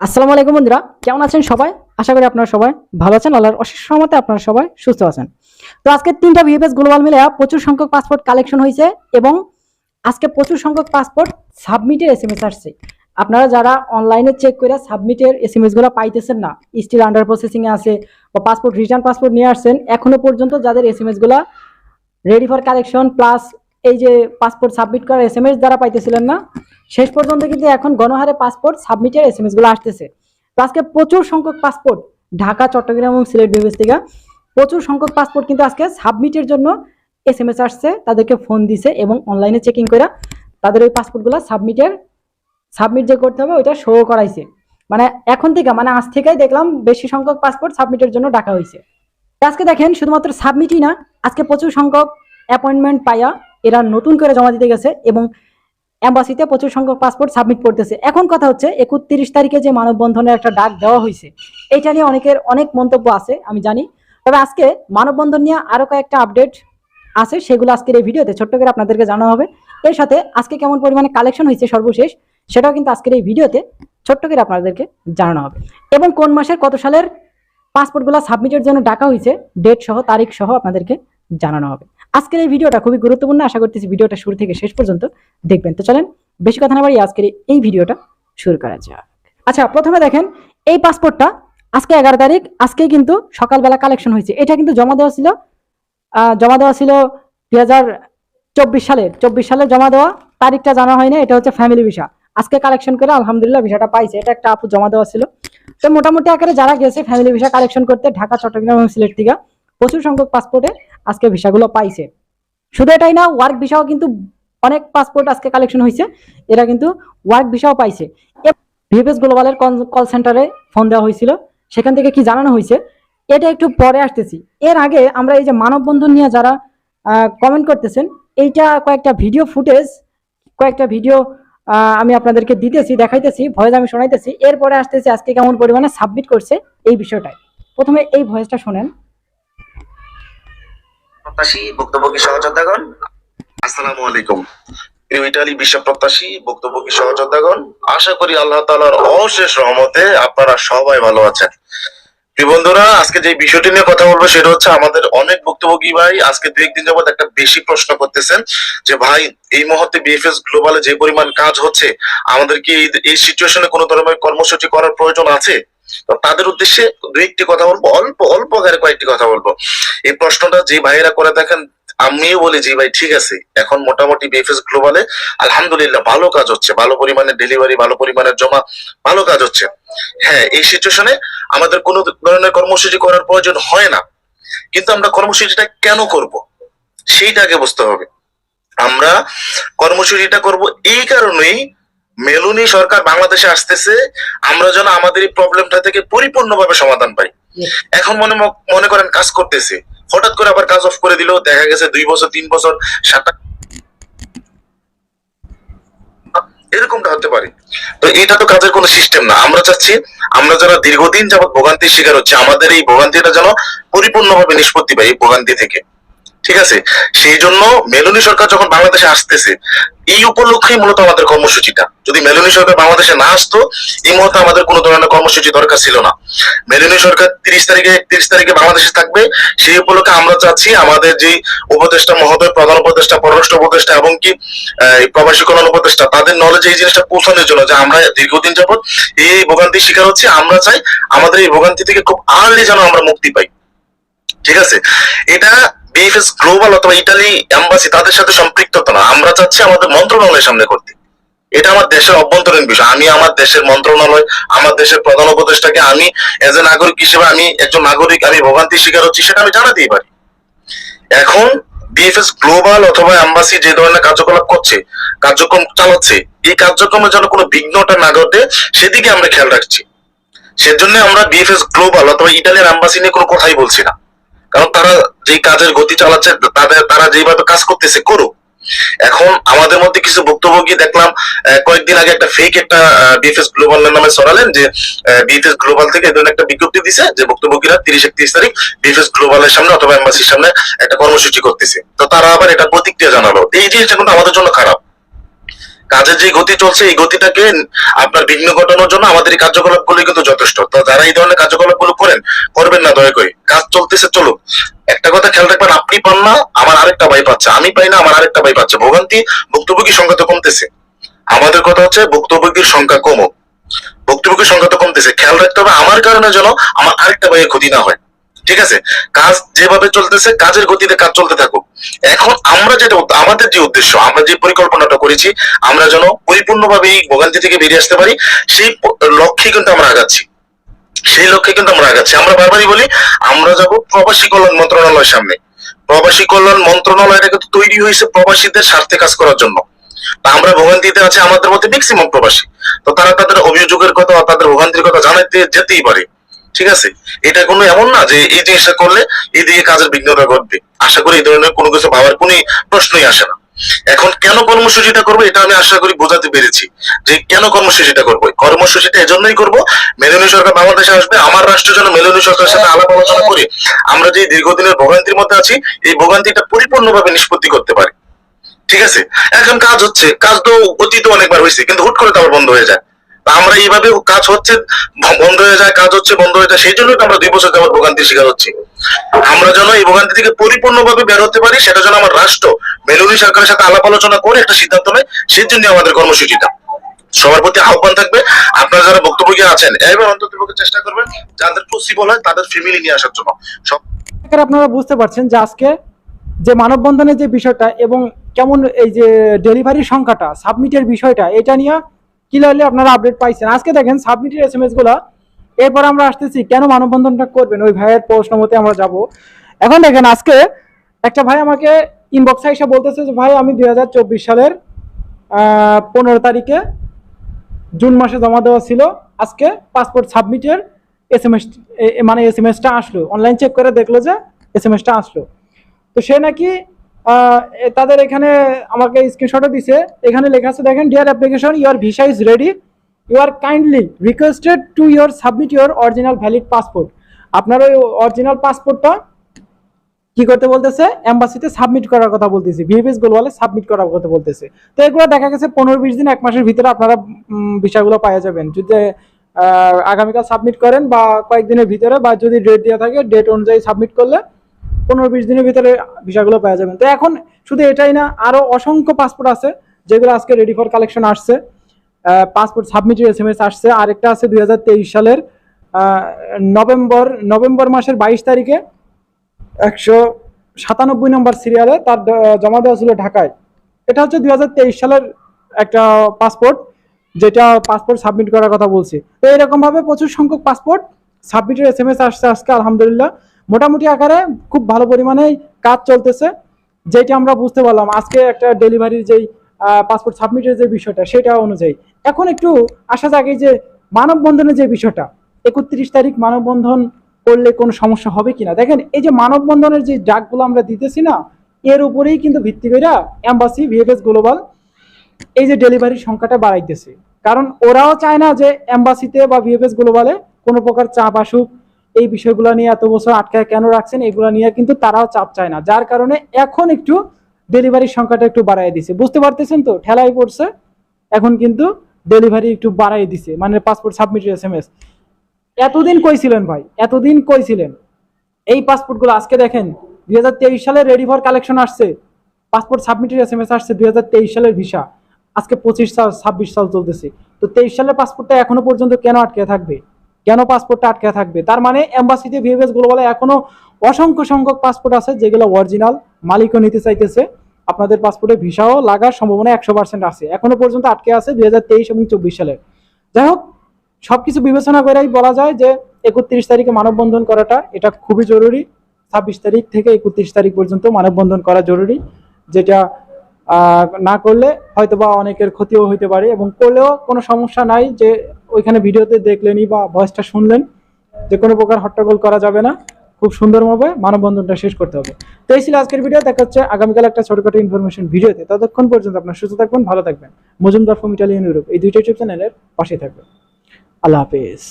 আসসালামু আলাইকুম বন্ধুরা, কেমন আছেন সবাই? আশা করি আপনারা সবাই ভালো আছেন, আল্লাহর অশেষ সহমতে আপনারা সবাই সুস্থ আছেন। তো আজকে তিনটা ভিএফএস গ্লোবাল মিলে প্রচুর সংখ্যক পাসপোর্ট কালেকশন হয়েছে এবং আজকে প্রচুর সংখ্যক পাসপোর্ট সাবমিটের এস এম এস আসছে। আপনারা যারা অনলাইনে চেক করে সাবমিটের এস এমগুলো পাইতেছেন না স্টিল আন্ডার প্রসেসিং আছে বা পাসপোর্ট রিটার্ন পাসপোর্ট নিয়ে আসছেন, এখনও পর্যন্ত যাদের এস এমগুলা রেডি ফর কালেকশন প্লাস এই যে পাসপোর্ট সাবমিট করার এস এম এস দ্বারা পাইতেছিলেন না শেষ পর্যন্ত কিন্তু এখন গণহারে পাসপোর্ট সাবমিটের এস এম এসগুলো আসতেছে। আজকে প্রচুর সংখ্যক পাসপোর্ট ঢাকা, চট্টগ্রাম এবং সিলেট বিভাগ প্রচুর সংখ্যক পাসপোর্ট কিন্তু আজকে সাবমিটের জন্য এস এম এস আসছে, তাদেরকে ফোন দিছে এবং অনলাইনে চেকিং করে তাদের ওই পাসপোর্টগুলো সাবমিটের সাবমিট যে করতে হবে ওইটা শো করাইছে। মানে এখন থেকে মানে আজ থেকেই দেখলাম বেশি সংখ্যক পাসপোর্ট সাবমিটের জন্য ডাকা হয়েছে আজকে দেখেন, শুধুমাত্র সাবমিটই না, আজকে প্রচুর সংখ্যক অ্যাপয়েন্টমেন্ট পাইয়া এরা নতুন করে জমা দিতে গেছে এবং অ্যাম্বাসিতে প্রচুর সংখ্যক পাসপোর্ট সাবমিট করতেছে। এখন কথা হচ্ছে, একত্রিশ তারিখে যে মানববন্ধনের একটা ডাক দেওয়া হয়েছে, এইটা নিয়ে অনেকের অনেক মন্তব্য আছে, আমি জানি। তবে আজকে মানববন্ধন নিয়ে আরও কয়েকটা আপডেট আছে, সেগুলো আজকের এই ভিডিওতে ছোট্ট করে আপনাদেরকে জানানো হবে। এর সাথে আজকে কেমন পরিমাণে কালেকশন হয়েছে সর্বশেষ, সেটাও কিন্তু আজকের এই ভিডিওতে ছোট্ট করে আপনাদেরকে জানানো হবে। এবং কোন মাসের, কত সালের পাসপোর্টগুলো সাবমিটের জন্য ডাকা হয়েছে ডেট সহ, তারিখ সহ আপনাদেরকে জানানো হবে। আজকের এই ভিডিওটা খুবই গুরুত্বপূর্ণ। আশা করতেছি ভিডিওটা শুরু থেকে শেষ পর্যন্ত দেখবেন। তো চলেন, বেশি কথা না বাড়িয়ে আজকের এই ভিডিওটা শুরু করা যাক। আচ্ছা প্রথমে দেখেন, এই পাসপোর্টটা আজকে এগারো তারিখ, আজকেই কিন্তু সকালবেলা কালেকশন হয়েছে। এটা কিন্তু জমা দেওয়া ছিল জমা দেওয়া ছিল দুই হাজার চব্বিশ সালের চব্বিশ সালে জমা দেওয়া, তারিখটা জানা হয়নি, এটা হচ্ছে ফ্যামিলি ভিসা আজকে কালেকশন করে আলহামদুলিল্লাহ ভিসাটা পাইছে, এটা একটা আপু জমা দেওয়া ছিল। তো মোটামুটি আকারে যারা গেছে ফ্যামিলি ভিসা কালেকশন করতে, ঢাকা, চট্টগ্রাম এবং সিলেট থেকে প্রচুর সংখ্যক পাসপোর্টে আজকে ভিসাগুলো পাইছে। শুধু এটাই না ওয়ার্ক ভিসাও কিন্তু অনেক পাসপোর্ট আজকে কালেকশন হয়েছে এরা কিন্তু ওয়ার্ক ভিসাও পাইছে। ভিএফএস গ্লোবালের কল সেন্টারে ফোন দেওয়া হয়েছিল সেখান থেকে কি জানানো হয়েছে এটা একটু পরে আসতেছি। এর আগে আমরা এই যে মানববন্ধন নিয়ে যারা কমেন্ট করতেছেন, এইটা কয়েকটা ভিডিও ফুটেজ কয়েকটা ভিডিও আমি আপনাদেরকে দিতেছি, দেখাইতেছি ভয়েস আমি শোনাইতেছি। এরপরে আসতেছি আজকে কেমন পরিমাণে সাবমিট করছে এই বিষয়টাই প্রথমে এই ভয়েসটা শোনেন। প্রত্যাশী ভুক্তভোগী সহযোদ্ধাগণ আসসালামু আলাইকুম। ইটালি বিশ্ব প্রত্যাশী ভুক্তভোগী সহযোদ্ধাগণ আশা করি আল্লাহ তাআলার অশেষ রহমতে আপনারা সবাই ভালো আছেন। বন্ধুরা, আজকে যে বিষয়টি নিয়ে কথা বলব সেটা হচ্ছে আমাদের অনেক ভুক্তভোগী ভাই? আজকে দু একদিন যাবত একটা বেশি প্রশ্ন করতেছেন যে, ভাই, এই মুহূর্তে বিএফএস গ্লোবালে যে পরিমাণ কাজ হচ্ছে, আমাদের কি এই- সিচুয়েশনে কোনো ধরনের কর্মসূচি করার প্রয়োজন আছে? তাদের উদ্দেশ্যে দু একটি কথা বলব, অল্প অল্প আকারে কয়েকটি কথা বলব। এই প্রশ্নটা যে ভাইয়েরা করে দেখেন, আমিও বলি জি ভাই, ঠিক আছে, এখন মোটামুটি বিএফএস গ্লোবালে আলহামদুলিল্লাহ ভালো কাজ হচ্ছে, ভালো পরিমাণে ডেলিভারি ভালো পরিমাণে জমা, ভালো কাজ হচ্ছে। হ্যাঁ এই সিচুয়েশনে আমাদের কোনো ধরনের কর্মসূচি করার প্রয়োজন হয় না। কিন্তু আমরা কর্মসূচিটা কেন করব? সেইটা আগে বুঝতে হবে। আমরা কর্মসূচিটা করব এই কারণেই মেলুনি সরকার বাংলাদেশে আসতেছে আমরা যেন আমাদের এই প্রবলেমটা থেকে পরিপূর্ণভাবে সমাধান পাই। এখন মনে মনে করেন কাজ করতেছে। হঠাৎ করে আবার কাজ অফ করে দিল দেখা গেছে দুই বছর তিন বছর সাতটা এরকমটা হতে পারে। তো এটা তো কাজের কোনো সিস্টেম না। আমরা চাচ্ছি আমরা যারা দীর্ঘদিন যাবত ভোগান্তির শিকার হচ্ছে আমাদের এই ভোগান্তিটা যেন পরিপূর্ণভাবে নিষ্পত্তি পাই এই ভোগান্তি থেকে। ঠিক আছে? সেই জন্য মেলুনি সরকার যখন বাংলাদেশে আসতেছে, এই উপলক্ষেই মূলত আমাদের কর্মসূচিটা। যদি মেলুনি সরকার বাংলাদেশে না আসতো, এই মুহূর্তে আমাদের কোনো ধরনের কর্মসূচি দরকার ছিল না। মেলুনি সরকার তিরিশ তারিখে একত্রিশ তারিখে বাংলাদেশে থাকবে। সেই উপলক্ষে আমরা চাচ্ছি আমাদের যে উপদেষ্টা মহোদয়, প্রধান উপদেষ্টা, পররাষ্ট্র উপদেষ্টা এবং কি প্রবাসী কল্যাণ উপদেষ্টা, তাদের নলেজে এই জিনিসটা পৌঁছানোর জন্য যে আমরা দীর্ঘদিন যাবত এই ভোগান্তির শিকার হচ্ছে। আমরা চাই আমাদের এই ভোগান্তি থেকে খুব আর্লি যেন আমরা মুক্তি পাই। ঠিক আছে? এটা বিএফএস গ্লোবাল অথবা ইটালি এম্বাসি তাদের সাথে সম্পৃক্ততা না। আমরা চাচ্ছি আমাদের মন্ত্রণালয়ের সামনে করতে। এটা আমার দেশের অভ্যন্তরীণ বিষয়। আমি আমার দেশের মন্ত্রণালয়, আমার দেশের প্রধান উপদেষ্টাকে আমি এজ এ নাগরিক হিসেবে আমি একজন নাগরিক, আমি ভোগান্তির শিকার হচ্ছি সেটা আমি জানাতেই পারি। এখন বিএফএস গ্লোবাল অথবা এম্বাসি যে ধরনের কার্যকলাপ করছে, কার্যক্রম চালাচ্ছে, এই কার্যক্রমে যেন কোনো বিঘ্নটা না ঘটে, সেদিকে আমরা খেয়াল রাখছি। সেজন্য আমরা বিএফএস গ্লোবাল অথবা ইটালিয়ান এম্বাসি নিয়ে কোনো কথাই বলছি না। কারণ তারা যে কাজের গতি চালাচ্ছে, তাদের, তারা যেভাবে কাজ করতেছে, করুক। এখন আমাদের মধ্যে কিছু ভুক্তভোগী দেখলাম কয়েকদিন আগে একটা ফেক একটা বিএফএস গ্লোবাল নামে সরালেন যে বিএফএস গ্লোবাল থেকে ধরনের একটা বিজ্ঞপ্তি দিছে যে ভুক্তভোগীরা তিরিশ একত্রিশ তারিখ বিএফএস গ্লোবালের সামনে অথবা এম্বাসির সামনে একটা কর্মসূচি করতেছে। তো তারা আবার এটা প্রতিক্রিয়া জানালো। এই জিনিসটা কিন্তু আমাদের জন্য খারাপ। কাজের যে গতি চলছে, এই গতিটাকে আপনার বিঘ্ন ঘটানোর জন্য আমাদের এই কার্যকলাপগুলো কিন্তু যথেষ্ট। তো যারা এই ধরনের কার্যকলাপগুলো করেন, করবেন না দয়া করে। কাজ চলতেছে, চলুক। একটা কথা খেয়াল রাখবেন, আপনি পান না, আমার আরেকটা ভাই পাচ্ছে। আমি পাই না, আমার আরেকটা ভাই পাচ্ছে। ভোগান্তি ভুক্তভোগীর সংখ্যা তো কমতেছে। আমাদের কথা হচ্ছে ভুক্তভোগীর সংখ্যা কমো ভুক্তভোগীর সংখ্যা তো কমতেছে। খেয়াল রাখতে হবে, আমার কারণে যেন আমার আরেকটা ভাইয়ের ক্ষতি না হয়। ঠিক আছে? কাজ যেভাবে চলতেছে, কাজের গতিতে কাজ চলতে থাকুক। এখন আমরা যেটা আমাদের যে উদ্দেশ্য, আমরা যে পরিকল্পনাটা করেছি, আমরা যেন পরিপূর্ণভাবে এই ভোগান্তি থেকে বেরিয়ে আসতে পারি, সেই লক্ষ্যে কিন্তু আমরা আগাচ্ছি। সেই লক্ষ্যে কিন্তু আমরা আগাচ্ছি। আমরা বারবারই বলি, আমরা যাব প্রবাসী কল্যাণ মন্ত্রণালয়ের সামনে। প্রবাসী কল্যাণ মন্ত্রণালয়টা কিন্তু তৈরি হয়েছে প্রবাসীদের স্বার্থে কাজ করার জন্য। আমরা ভোগান্তিতে আছে, আমাদের মধ্যে ম্যাক্সিমাম প্রবাসী। তো তারা তাদের অভিযোগের কথা, তাদের ভোগান্তির কথা জানাতে যেতেই পারে। ঠিক আছে? এটা কোনো এমন না যে এই জিনিসটা করলে এদিকে কাজের বিঘ্নতা ঘটবে। আশা করি এই ধরনের কোনো কিছু ভাবার কোনো প্রশ্নই আসে না। এখন কেন কর্মসূচিটা করব এটা আমি আশা করি বোঝাতে পেরেছি যে কেন কর্মসূচিটা করব। কর্মসূচিটা এজন্যই করব, মেলনী সরকার বাংলাদেশে আসবে, আমার রাষ্ট্র যেন মেলনী সরকারের সাথে আলাপ আলোচনা করে আমরা যে দীর্ঘদিনের ভোগান্তির মধ্যে আছি, এই ভোগান্তিটা পরিপূর্ণভাবে নিষ্পত্তি করতে পারি। ঠিক আছে? এখন কাজ হচ্ছে, কাজ তো অতীত অনেকবার হয়েছে, কিন্তু হুট করে তো আবার বন্ধ হয়ে যায়। আমরা এইভাবে কাজ হচ্ছে, বন্ধ হয়ে যায়, কাজ হচ্ছে, বন্ধ হয়ে যায়, সেই জন্যই তো আমরা দুই বছর যাবত ভোগান্তির শিকার হচ্ছি। আমরা যেন এই ভোগান্তি থেকে পরিপূর্ণভাবে বের হতে পারি, সেটা যেন আমার রাষ্ট্র, মেলুনি সরকারের সাথে আলাপ আলোচনা করে একটা সিদ্ধান্ত নেয়, সেই জন্য আমাদের কর্মসূচিটা। সবার প্রতি আহ্বান থাকবে, আপনারা যারা বক্তব্য আছেন এবার অন্তত চেষ্টা করবেন, যাদের পসিবল হয় তাদের ফ্যামিলি নিয়ে আসার জন্য। আপনারা বুঝতে পারছেন যে আজকে যে মানববন্ধনের যে বিষয়টা এবং কেমন এই যে ডেলিভারি সংখ্যাটা সাবমিটের বিষয়টা, এটা নিয়ে ক্লিয়ারলি আপনারা আপডেট পাইছেন? আজকে দেখেন সাবমিটের এস এম এসগুলা। এরপর আমরা আসতেছি, কেন মানববন্ধনটা করবেন? ওই ভাইয়ের প্রশ্ন মতে আমরা যাব। এখন দেখেন আজকে একটা ভাই আমাকে ইনবক্স এসে বলতেছে যে, ভাই, আমি দু হাজার চব্বিশ সালের পনেরো তারিখে জুন মাসে জমা দেওয়া ছিল। আজকে পাসপোর্ট সাবমিটের এস এম এস মানে এস এম এসটা আসলো। অনলাইন চেক করে দেখল যে এস এম এসটা আসলো। তো সে নাকি তাদের এখানে আমাকে স্ক্রিনশটও দিছে। এখানে লেখা আছে, দেখেন dear application your visa is ready you are kindly requested to your submit your original valid passport আপনার ওই অরিজিনাল পাসপোর্টটা কি করতে বলতেছে? এম্বাসিতে সাবমিট করার কথা বলতেছে ভিএফএস গোলওয়ালে সাবমিট করার কথা বলতেছে। তো এগুলো দেখা গেছে পনেরো বিশ দিন, এক মাসের ভিতরে আপনারা বিষয়গুলো পাওয়া যাবেন। যদি আগামীকাল সাবমিট করেন বা কয়েকদিনের ভিতরে বা যদি ডেট দেওয়া থাকে ডেট অনুযায়ী সাবমিট করলে পনেরো বিশ দিনের ভিতরে ভিসাগুলো পাওয়া যাবেন। তো এখন শুধু এটাই না, আরও অসংখ্য পাসপোর্ট আছে, যেগুলো আজকে রেডি ফর কালেকশন আসছে। পাসপোর্ট সাবমিটের এস এম এস আসছে। আরেকটা আছে দু হাজার তেইশ সালের নভেম্বর নভেম্বর মাসের বাইশ তারিখে একশো সাতানব্বই নম্বর সিরিয়ালে তার জমা দেওয়া ছিল ঢাকায়। এটা হচ্ছে দুই হাজার তেইশ সালের একটা পাসপোর্ট যেটা পাসপোর্ট সাবমিট করার কথা বলছি। তো এরকমভাবে প্রচুর সংখ্যক পাসপোর্ট সাবমিটের এস এম এস আসছে আজকে, আলহামদুলিল্লাহ। মোটামুটি আকারে খুব ভালো পরিমাণে কাজ চলতেছে, যেটা আমরা বুঝতে পারলাম। আজকে একটা ডেলিভারির যেই পাসপোর্ট সাবমিটের যে বিষয়টা, সেটা অনুযায়ী। এখন একটু আসা যাক এই যে মানববন্ধনের যে বিষয়টা। একত্রিশ তারিখ মানববন্ধন করলে কোনো সমস্যা হবে কিনা? দেখেন, এই যে মানববন্ধনের যে ডাকগুলো আমরা দিতেছি না, এর উপরেই কিন্তু ভিত্তি করে এম্বাসি ভিএফএস গ্লোবাল এই যে ডেলিভারির সংখ্যাটা বাড়াইতেছে। কারণ ওরাও চায় না যে এম্বাসিতে বা ভিএফএস গ্লোবালে কোনো প্রকার চাপ আসুক এই বিষয়গুলো নিয়ে এত বছর আটকায় কেন রাখছেন, এগুলো নিয়ে কিন্তু তারাও চাপ চায় না। যার কারণে এখন একটু ডেলিভারির সংখ্যাটা একটু বাড়াই দিছে। বুঝতে পারতেছেন তো? ঠেলাই পড়ছে, এখন কিন্তু ডেলিভারি একটু বাড়াই দিছে। মানে পাসপোর্ট সাবমিটের এস এম এস এতদিন কইছিলেন ভাই? এতদিন কইছিলেন এই পাসপোর্টগুলো আজকে দেখেন, দুই হাজার তেইশ সালে রেডি ফর কালেকশন আসছে। পাসপোর্ট সাবমিটের এস এম এস আসছে দুই হাজার তেইশ সালের ভিসা। আজকে পঁচিশ সাল, ছাব্বিশ সাল চলতেছে। তো তেইশ সালের পাসপোর্টটা এখনও পর্যন্ত কেন আটকে থাকবে? কেন পাসপোর্টটা আটকে থাকবে? তার মানে এম্বাসিতে ভিএফএস গ্লোবালে এখনও অসংখ্য সংখ্যক পাসপোর্ট আছে, যেগুলো অরিজিনাল মালিকও নিতে চাইতেছে। আপনাদের পাসপোর্টে ভিসাও লাগার সম্ভাবনা একশো পার্সেন্ট আছে। এখনও পর্যন্ত আটকে আছে দুই হাজার তেইশ এবং চব্বিশ সালের। যাই হোক, সবকিছু বিবেচনা করেই বলা যায় যে একত্রিশ তারিখে মানববন্ধন করাটা, এটা খুবই জরুরি। ছাব্বিশ তারিখ থেকে একত্রিশ তারিখ পর্যন্ত মানববন্ধন করা জরুরি, যেটা না করলে হয়তো বা অনেকের ক্ষতিও হইতে পারে এবং করলেও কোনো সমস্যা নাই যে ওইখানে ভিডিওতে দেখলেনই বা ভয়েসটা শুনলেন যে কোনো প্রকার হট্টগোল করা যাবে না। খুব সুন্দরভাবে মানববন্ধনটা শেষ করতে হবে। তো এই ছিল আজকের ভিডিও দেখা হচ্ছে আগামীকাল একটা ছোটখাটো ইনফরমেশন ভিডিওতে। ততক্ষণ পর্যন্ত আপনার সুস্থ থাকবেন ভালো থাকবেন। মজুমদার ফ্রম ইটালিয়ান ইউরোপ এই দুইটা ইউটিউব চ্যানেলের পাশে থাকবেন। আল্লাহ হাফেজ।